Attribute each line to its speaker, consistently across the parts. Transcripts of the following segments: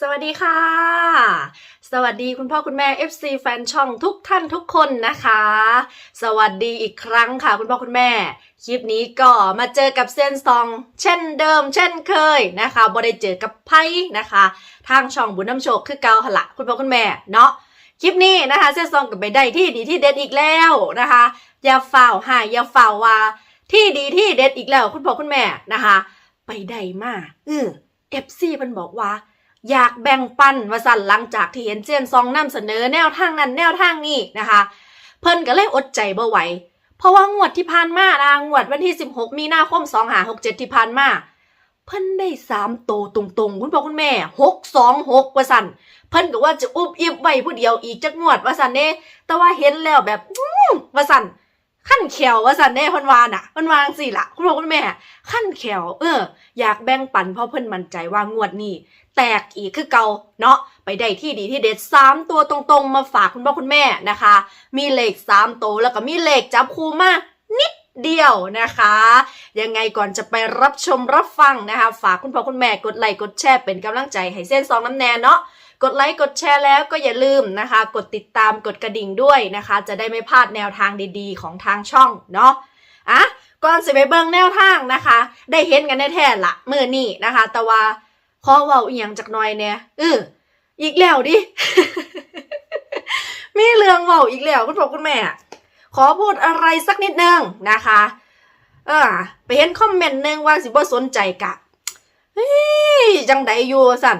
Speaker 1: สวัสดีค่ะ สวัสดีคุณพ่อคุณแม่ FC แฟนช่องทุกท่านทุกคนนะคะ สวัสดีอีกครั้งค่ะ คุณพ่อคุณแม่ คลิปนี้ก็มาเจอกับเซนซอง เช่นเดิม เช่นเคยนะคะบ่ได้เจอกับไพ่นะคะ ทางช่องบุญน้ำโชคคือเกาหละคุณพ่อคุณแม่เนาะคลิปนี้นะคะเซนซองกับไปได้ที่ดีที่เด็ดอีกแล้วนะคะ อย่าฝ่าวหายอย่าฝ่าวว่าที่ดีที่เด็ดอีกแล้ว คุณพ่อคุณแม่นะคะ ไปได้มาเออเอฟซีมันบอกว่า อยากแบ่งปันว่าสั่นหลังจากที่เห็นเจียนซองนำเสนอแนวทางนั้นแนวทางนี้นะคะ เพิ่นก็เลยอดใจบ่ไหวเพราะว่างวดที่ผ่านมานะงวดวันที่ 16 มีนาคม2567 ที่ผ่านมาเพิ่นได้สามโตตรงๆ คุณพ่อคุณแม่6 2 6ว่าสันเพิ่นก็ว่าจะอุบอิบไว้ผู้เดียวอีกจักงวดว่าสันเด้แต่ว่าเห็นแล้วแบบว่าสั่น ขั้นแขวว่าสันเด้พิ่นวาน่ะพิ่นวาจังสิละคุณพ่อคุณแม่ ขั้นแขวเออ อยากแบ่งปันเพราะเพิ่นมั่นใจว่างวดนี้แตกอีกคือเก่าเนาะไปได้ที่ดีที่เด็ดสามตัวตรงๆ มาฝากคุณพ่อคุณแม่นะคะ มีเลขสามตัวแล้วก็มีเลขจับคู่มานิดเดียวนะคะ ยังไงก่อนจะไปรับชมรับฟังนะคะ ฝากคุณพ่อคุณแม่กดไลค์กดแชร์เป็นกำลังใจให้เส้นซองน้ำแนนเนาะ กดไลค์กดแชร์แล้วก็อย่าลืมนะคะ กดติดตามกดกระดิ่งด้วยนะคะ จะได้ไม่พลาดแนวทางดีๆ ของทางช่องเนาะอะก่อนสิไปเบิ่งแนวทางนะคะ ได้เห็นกันแท้ๆละเมื่อนี่นะคะ แต่ว่าขอเว้าอีหยังจักหน่อยเนี่ยเอออีกแล้วดิมีเรื่องเว้าอีกแล้วคุณพ่อคุณแม่ขอพูดอะไรสักนิดนึงนะคะเออไปเห็นคอมเมนต์นึงว่าสิบ่สนใจกะเฮ้ยจังใดอยู่สั่น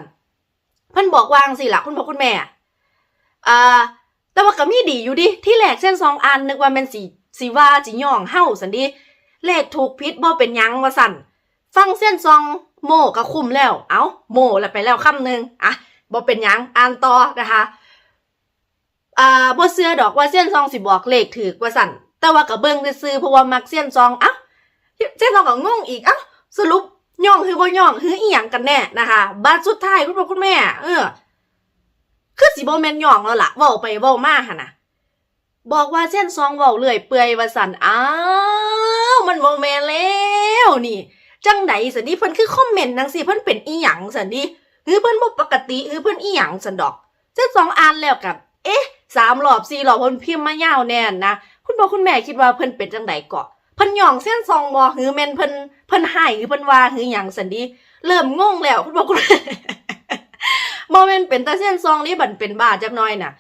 Speaker 1: เพิ่นบอกวางสิล่ะคุณพ่อคุณแม่อ่าแต่ว่าก็มีดีอยู่ดิที่แรกเส้นสองอันนึกว่าแมันสีสีว่าสิย่องเฮ้าสันดิเลขถูกพิษบ่เป็นยังว่าสั่นฟังเส้นซองโมก็คุ้มแล้ว เอาโมแล้วไปแล้วคำหนึ่งอะบ่เป็นยังอ่านต่อนะคะอ่าบ่เชื่อดอกว่าเส้นซองสิบอกเลขถือกว่าสั่นแต่ว่าก็เบิ่งซื่อเพราะว่ามักเส้นซองเอ้าเส้นซองก็งงอีกเอ้าสรุป ย่องคือบ่ย่องคืออีหยังกันแน่นะคะบาดสุดท้ายคุณพ่อคุณแม่ เออ คือสิบ่แม่นย่องแล้วล่ะเว้าไปเว้ามาหั่นน่ะบอกว่าเส้นซองเว้าเลื่อยเปื่อยว่าสั่นอ้าวมันบ่แม่นแล้วนี่ จังใดสันดิเพิ่นคือคอมเมนต์จังซี่เพิ่นเป็นอีหยังสันดิหรือเพิ่นบ่ปกติหรือเพิ่นอีหยังสันดอก เส้นสองอ่านแล้วกับ เอ๊ะสามรอบสี่รอบเพิ่นพิมพ์มายาวแน่นนะคุณพ่อคุณแม่คิดว่าเพิ่นเป็นจังใดเกาะ เพิ่นหย่องเส้นซองบ่หรือแม่นเพิ่นเพิ่นให้หรือเพิ่นว่าหรือหยังสันดิเริ่มงงแล้วคุณพ่อคุณแม่บ่แม่นเป็นต่เส้นซองนี่บัดเป็นบ้าจักหน่อยน่ะ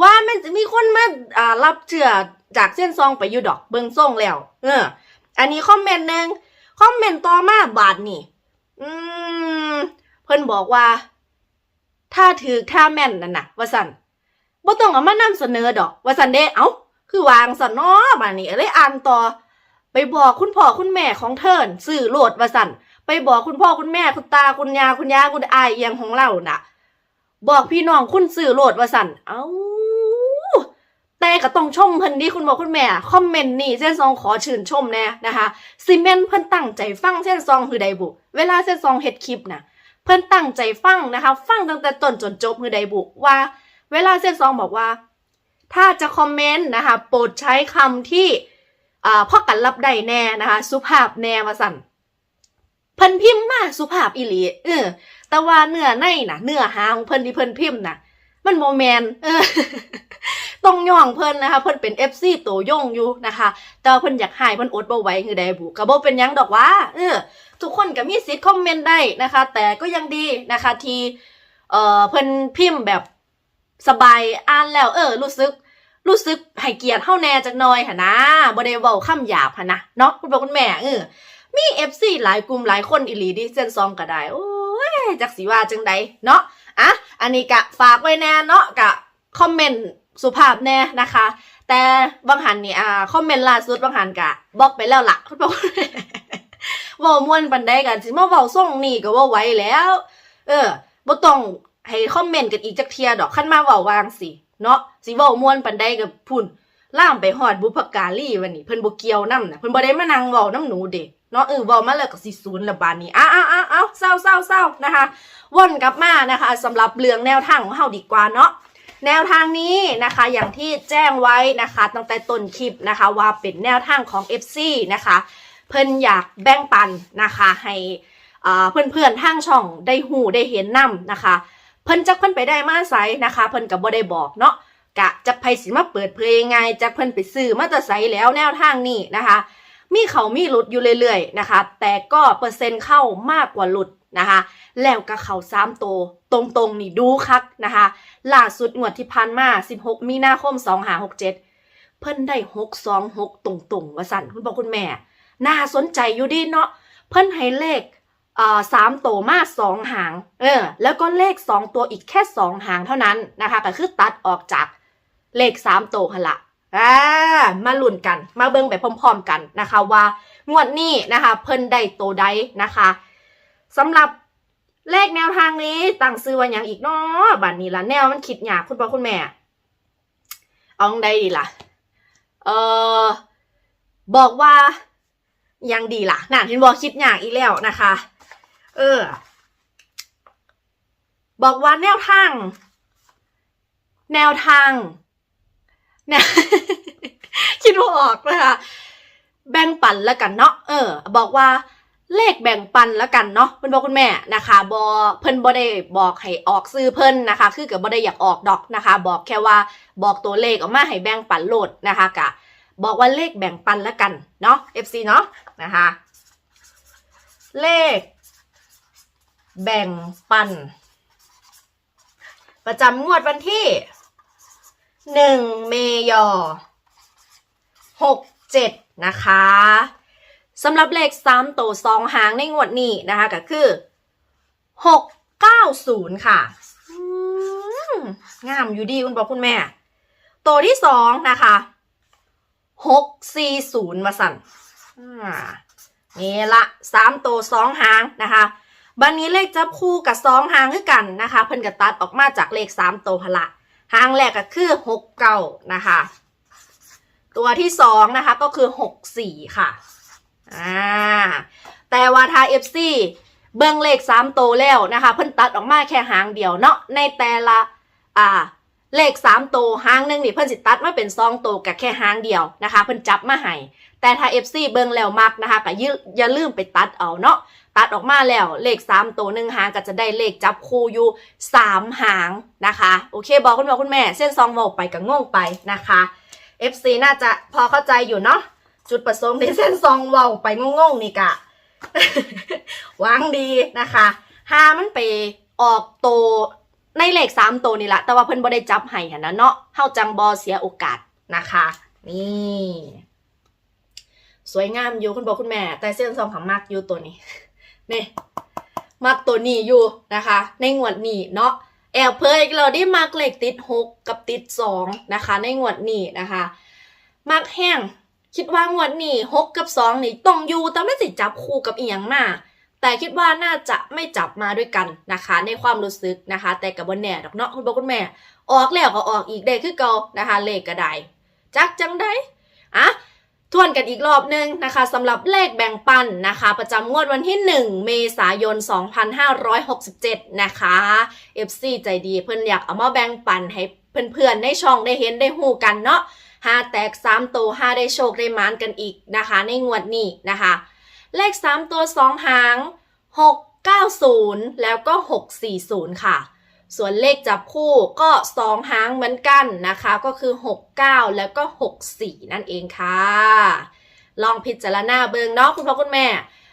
Speaker 1: ว่าแมันจะมีคนมาอ่ารับเชื่อจากเส้นซองไปอยู่ดอกเบิ่งส่งแล้ว เออ อันนี้คอมเมนต์หนึ่งคอมเมนต์ต่อมาบาทนี่ อืม เพิ่นบอกว่า ถ้าถือถ้าแม่นนั่นน่ะ ว่าสันบ่ต้องเอามานำเสนอดอก ว่าสันเด้เอ้า คือวางสันเนาะบาดนี้เลยอ่านต่อ ไปบอกคุณพ่อคุณแม่ของเทินสื่อโหลดว่าสันไปบอกคุณพ่อคุณแม่คุณตาคุณยาคุณยาคุณอายเอียงของเราน่ะ บอกพี่น้องคุณสื่อโหลดว่าสันเอ้าแต่ก็ต้องชมเพิ่นดีคุณบอกคุณแม่คอมเมนต์นี่เส้นซองขอชื่นชมแน่นะคะซีเมนเพิ่นตั้งใจฟังเส้นซองคือใดบุเวลาเส้นซองเฮ็ดคลิปนะเพิ่นตั้งใจฟังนะคะ ฟังตั้งแต่ต้นจนจบคือใดบุว่า เวลาเส้นซองบอกว่า ถ้าจะคอมเมนต์นะคะโปรดใช้คำที่ อ่าพ่อกันรับได้แน่นะคะ สุภาพแน่มาสั่นเพิ่นพิมพ์มาสุภาพอีหลีเออ แต่ว่าเนื้อในน่ะเนื้อหาของเพิ่นที่เพิ่นพิมพ์น่ะมันโมแมนเออต้องย่องเพิ่นนะคะ เพิ่นเป็น FC ตัวย่งอยู่นะคะ แต่ว่าเพิ่นอยากหายเพิ่นอดบ่ไหวคือใดบุก็บ่เป็นยังดอกว่าเออ ทุกคนก็มีสิทธิ์คอมเมนต์ได้นะคะ แต่ก็ยังดีนะคะ ที่เอ่อเพิ่นพิมพ์แบบสบายอ่านแล้ว เออ รู้สึก รู้สึกให้เกียรติเฮาแน่จักหน่อยหั่นนะบ่ได้เว้าคำหยาบหั่นะเนาะคุณพ่อคุณแม่เออมี FC หลายกลุ่มหลายคนอีหลีดิเส้นซองก็ได้โอ้ยจักสิว่าจังใดเนาะอะอันนี้กะฝากไว้แน่เนาะกะคอมเมนต์สุภาพแน่นะคะ แต่บางหันนี่อ่าคอมเมนต์ล่าสุดบางหันกะบอกไปแล้วล่ะคุณพ่อคุณแม่ว้ามวนปันได้กันสิมาเว้าส่งนี่ก็ว่าไว้แล้ว เออบ่ต้องให้คอมเมนต์กันอีกจักเทียดอกคันมาเว้าวางสิ เนาะสิเว้ามวนปันไดกับพุ่นล่ามไปฮอดบุพการีวันนี้เพิ่นบ่เกี่ยวนํน่ะเพิ่นบ่ได้มานั่งเว้านํหนูเด้เนาะเออเว้ามาแล้วก็สิศูนย์ละบาดนี้อ้าวอ้าวอ้าวอ้าเศร้าเศร้าเศร้านะคะวนกลับมานะคะสำหรับเรื่องแนวทางของเฮาดีกว่าเนาะแนวทางนี้นะคะอย่างที่แจ้งไว้นะคะตั้งแต่ต้นคลิปนะคะว่าเป็นแนวทางของ FC นะคะ เพิ่นอยากแบ่งปันนะคะให้อ่าเพื่อนๆทางช่องได้หูได้เห็นนํนะคะ เพิ่นจักเพิ่นไปได้มาไสนะคะเพิ่นก็บ่ได้บอกเนาะกะจะไผสิมาเปิดเผยยังไงจักเพิ่นไปซื้อมาแต่ไสแล้วแนวทางนี้นะคะ มีเขามีหลุดอยู่เรื่อยๆนะคะ แต่ก็เปอร์เซ็นต์เข้ามากกว่าหลุดนะคะ แล้วก็เขาสามโตตรงๆนี่ดูคักนะคะล่าสุดงวดที่ผ่านมา 16 มีนาคม 2567 เพิ่นได้ 626 ตรงๆว่าสั่นคุณบอกคุณแม่ น่าสนใจอยู่ดีเนาะเพิ่นให้เลข สามตัวมาสองหาง เออ แล้วก็เลขสองตัวอีกแค่สองหางเท่านั้นนะคะ ก็คือตัดออกจากเลขสามตัวหละอ่ามาลุ้นกัน มาเบิ่งไปพร้อมๆกันนะคะว่างวดนี้นะคะ เพิ่นได้โตใดนะคะสำหรับเลขแนวทางนี้ตั้งซื้อว่าอย่างอีกเนาะบัดนี้ละแนวมันคิดยากคุณพ่อคุณแม่ เอาจั่งใดดีล่ะ เออบอกว่ายังดีล่ะน่าทินบอกคิดยากอีกแล้วนะคะ เออ บอกว่าแนวทาง แนวทางแนวคิดว่าออกนะคะ แบ่งปันแล้วกันเนาะ เออ บอกว่าเลขแบ่งปันแล้วกันเนาะคุณพ่อคุณแม่นะคะบอเพิ่นบ่ได้บอกให้ออกซื้อเพิ่นนะคะ คือกับบ่ได้อยากออกดอกนะคะ บอกแค่ว่าบอกตัวเลขออกมาให้แบ่งปันโหลดนะคะกะบอกว่าเลขแบ่งปันแล้วกันเนาะ FC เนาะนะคะ เลข แบ่งปัน ประจำงวดวันที่หนึ่งเมยอหกเจ็ดนะคะสำหรับเลขสามตัวสองหางในงวดนี้นะคะก็คือหกเก้าศูนย์ค่ะงามอยู่ดีคุณบอกคุณแม่ ตัวที่สองนะคะหกสี่ศูนย์มาสั่นนี่ละสามตัวสองหางนะคะ บันนี้เลขจับคู่กับสองหางคือกันนะคะ เพิ่นก็ตัดออกมาจากเลขสามตัวพละหางแรกก็คือหกเก้านะคะ ตัวที่สองนะคะก็คือหกสี่ค่ะอ่าแต่ว่าทาเอฟซีเบิ้งเลขสามตัวแล้วนะคะ เพิ่นตัดออกมาแค่หางเดียวเนาะในแต่ละอ่าเลขสามตัวหางหนึ่งนี่เพิ่นสิตัดมาเป็นสองตัวกับแค่หางเดียวนะคะ เพิ่นจับมาให้แต่ถ้าเอฟซีเบิ้งแล้วมักนะคะก็อย่าอย่าลืมไปตัดเอาเนาะ ตัดออกมาแล้วเลขสามตัวหนึ่งหางก็จะได้เลขจับคู่อยู่สามหางนะคะ โอเคบอกคุณพ่อคุณแม่ เส้นซองเวาไปกับง่งไปนะคะ FC น่าจะพอเข้าใจอยู่เนาะจุดประสงค์ในเส้นซองเวาไปงงๆนี่กะวางดีนะคะหามันไปออกโตในเลขสามตัวนี่แหละแต่ว่าเพิ่นบ่ได้จับให้หันนะเนาะเฮาจังบอเสียโอกาสนะคะ นี่ สวยงามอยู่คุณบอกคุณแม่ แต่เส้นซองของมากอยู่ตัวนี้ นี่มักตัวนี้อยู่นะคะ ในงวดนี้เนาะแอบเพยอีกเราได้มักเลขติดหกกับติดสองนะคะ ในงวดนี้นะคะ มักแห้งคิดว่างวดนี้หกกับสองนี่ต้องอยู่แต่ไม่สิจับคู่กับอีหยังมาแต่คิดว่าน่าจะไม่จับมาด้วยกันนะคะ ในความรู้สึกนะคะ แต่กับบนแน่ดอกเนาะคุณบอกคุณแม่ ออกแล้วก็ออกอีกได้คือเก่านะคะ เลขก็ได้จักจังได้อะ ทวนกันอีกรอบหนึงนะคะสำหรับเลขแบ่งปันนะคะ ประจำงวดวันที่ 1 เมษายน 2567 นะคะ FC ใจดีเพื่อนอยากเอามาแบ่งปันให้เพื่อนๆในช่องได้เห็นได้หูกันเนาะหาแตก3ตัว5ได้โชคได้มานกันอีกนะคะ ในงวดนี้นะคะ เลข3ตัว2หาง690แล้วก็640ค่ะ ส่วนเลขจับคู่ก็2หางเหมือนกันนะคะ ก็คือ 69 แล้วก็ 64 นั่นเองค่ะ ลองพิจารณาเบิงเนาะคุณพ่อคุณแม่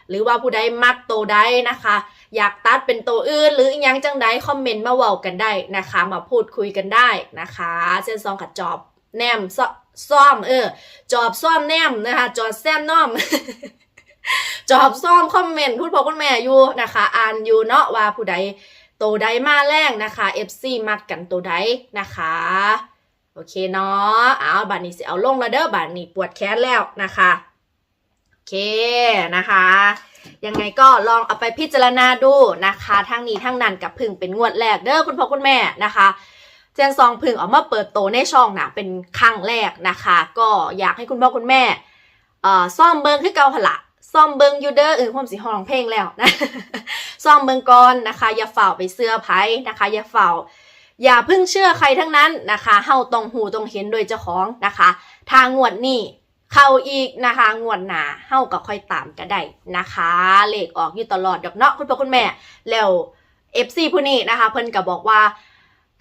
Speaker 1: หรือว่าผู้ใดมักโตวใดนะคะ อยากตัดเป็นตัวอื่น หรืออยังจังใดคอมเมนต์มาเว้ากันได้นะคะ มาพูดคุยกันได้นะคะเส้นซองขัดจอบแนมซอซ่อมเออ จอบซ่อมแนมนะคะ จอดแซมน้อมจอบซ่อมคอมเมนต์พูดพ่อคุณแม่อยู่นะคะ อ่านอยู่เนาะว่าผู้ใด โตัวใดมาแรงนะคะ FC มักกันโตัวใดนะคะ โอเคเนาะเอาบัดนี้สิเอาลงแล้วเด้อบัดนี้ปวดแขนแล้วนะคะโอเคนะคะ ยังไงก็ลองเอาไปพิจารณาดูนะคะทั้งนี้ทั้งนั้นกับพึ่งเป็นงวดแรกเด้อคุณพ่อคุณแม่นะคะเจนซองพึ่งออกมาเปิดโตในช่องนะเป็นครั้งแรกนะคะ ก็อยากให้คุณพ่อคุณแม่ซ่อมเบิงคือเก่าหละ ซ่อมเบิงยูเดอร์เออผมสิห้องเพลงแล้วนะซ่อมเบิงก่อนนะคะ อย่าฝ่าไปเสื้อไพ่นะคะ อย่าฝ่าอย่าพิ่งเชื่อใครทั้งนั้นนะคะเฮาตรงหูตรงเห็นโดยเจ้าของนะคะทางงวดนี้เข้าอีกนะคะงวดหนาเฮาก็ค่อยตามก็ได้นะคะเลขออกอยู่ตลอดดอกเนาะคุณพ่อคุณแม่แล้ว FC ผู้นี้นะคะ เพิ่นก็บอกว่า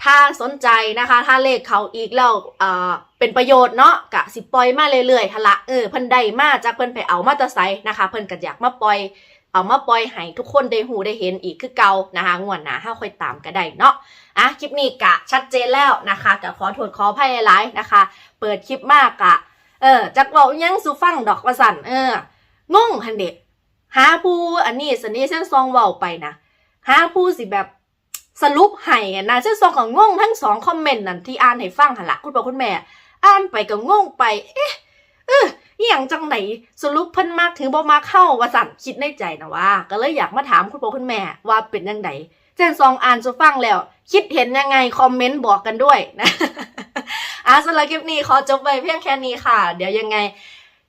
Speaker 1: ถ้าสนใจนะคะ ถ้าเลขเขาอีกแล้วเอ่อเป็นประโยชน์เนาะกะสิปล่อยมาเรื่อยๆทละเออเพิ่นได้มาจากเพิ่นไปเอามาตะไซนะคะ เพิ่นก็อยากมาปล่อยเอามาปล่อยให้ทุกคนได้หูได้เห็นอีกคือเก่านะคะงวดหนาห้าค่อยตามก็ได้เนาะอะคลิปนี้กะชัดเจนแล้วนะคะกะขอโทษขออภัยหลายนะคะ เปิดคลิปมากกะ เออจักเว้าอิหยังสู่ฟังดอกว่าสั่นเอองงหันเด็หาผู้อันนี้สนี่เส้นซองเว้าไปนะหาผู้สิแบบ สรุปให้นะเส้นซองก็งงทั้งสองคอมเมนต์นั่นที่อ่านให้ฟังหันละคุณพ่อคุณแม่ อ่านไปก็งงไป เอ๊ะเอออย่างจังไหนสรุปเพิ่นมากถึงบ่มาเข้าว่าสั่นคิดในใจนะว่า ก็เลยอยากมาถามคุณพ่อคุณแม่ว่าเป็นยังไงเส้นซองอ่านสู่ฟังแล้ว คิดเห็นยังไงคอมเมนต์บอกกันด้วยนะอะสำหรับคลิปนี้ขอจบไปเพียงแค่นี้ค่ะ เดี๋ยวยังไง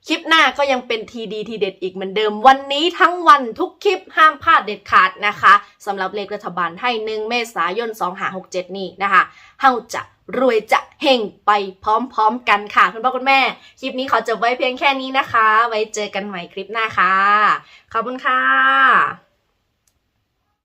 Speaker 1: คลิปหน้าก็ยังเป็นทีดีทีเด็ดอีกเหมือนเดิม วันนี้ทั้งวันทุกคลิปห้ามพลาดเด็ดขาดนะคะสำหรับเลขรัฐบาลให้หนึ่งเมษายน2567 นี้นะคะเฮาจะรวยจะเฮงไปพร้อมๆกันค่ะ คุณพ่อคุณแม่ คลิปนี้ขอจบไว้เพียงแค่นี้นะคะ ไว้เจอกันใหม่คลิปหน้าค่ะ ขอบคุณค่ะ